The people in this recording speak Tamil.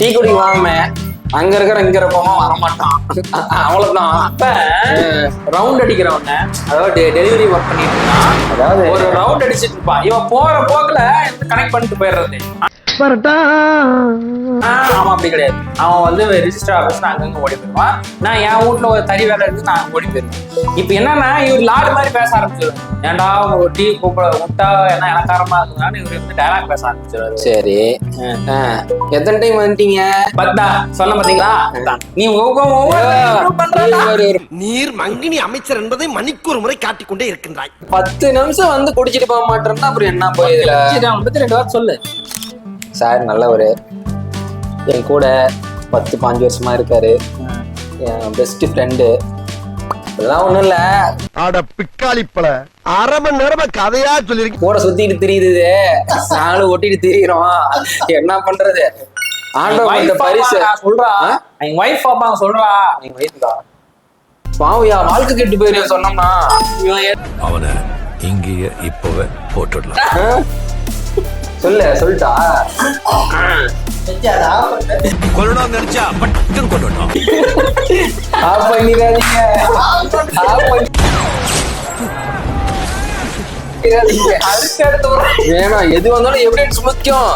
டீ குடிக்க வாங்க. அங்க இருக்கிற இங்க இருப்போமா வரமாட்டான். அவ்வளவுதான். அப்ப ரவுண்ட் அடிக்கிறவன அதாவது டெலிவரி ஒர்க் பண்ணிட்டு இருந்தான். அதாவது ஒரு ரவுண்ட் அடிச்சிட்டு இருப்பான். இவன் போற போக்குல கனெக்ட் பண்ணிட்டு போயிடுறது. அப்படி கிடையாது. அவன் வந்து ரிஜிஸ்டர் ஆஃபீஸ் அங்கங்க ஓடி போயிடுவான். நான் என் வீட்ல ஒரு தறி வேலை இருக்கு நான் அங்க ஓடி போயிருவேன் இப்போ என்னன்னா இவர் லாடு மாதிரி பேச ஆரம்பிச்சிருவாரு. ஏன்டா ஒரு டீ கூப்பிட விட்டா என்ன இலக்காரமா இருக்குதான்னு இவர் வந்து டயலாக் பேச ஆரம்பிச்சிருவாரு. சரி. எத்தனை டைம் வந்துட்டீங்க? பத்தா. சொன்ன பாத்தீங்களா. நீ. ஒரு ஒரு. நீர் மங்கினி அமைச்சர் என்பதை மணிக்கு ஒரு முறை காட்டிக்கொண்டே இருக்கின்றாய். பத்து நிமிஷம் வந்து குடிச்சிட்டு போக மாட்டேன்னா அப்புறம் என்ன போய் இதுல? சரி, அவனை பத்தி ரெண்டு வாரம் சொல்லு. சார் நல்லவர் என் கூட பத்து பாஞ்சு வருஷமா இருக்காரு. என் பெஸ்ட் ஃப்ரெண்டு இதெல்லாம் ஒண்ணும் இல்ல. அட பிக்காளிப்பழ அரை மணி நேரமா கதையா சொல்லிருக்கீங்க கூட சுத்திட்டு திரியுது. நாலு ஒட்டிட்டு திரியிறோம். என்ன பண்றது? ஆண்டவன் இந்த பரிசு. சொல்றா. ஆ? என் ஒய்ஃப் பாப்பா சொல்றா. எங்க வயசுக்கா பாவியா வாழ்க்கை கெட்டு போயிரு சொன்னோம்னா. அவனை இங்கேயே இப்பவே போட்டுடலாம்? சொல்லு சொல்லிட்டா. கொல்லணும் நினைச்சா பட்டன் கொல்லணும் ஆஃப் பண்ணிடாதீங்க ஆஃப் பண்ணி அதுக்கு அடுத்து ஒரு- வேணாம் எது வந்தாலும் எவிடன்ஸ் முக்கியம்.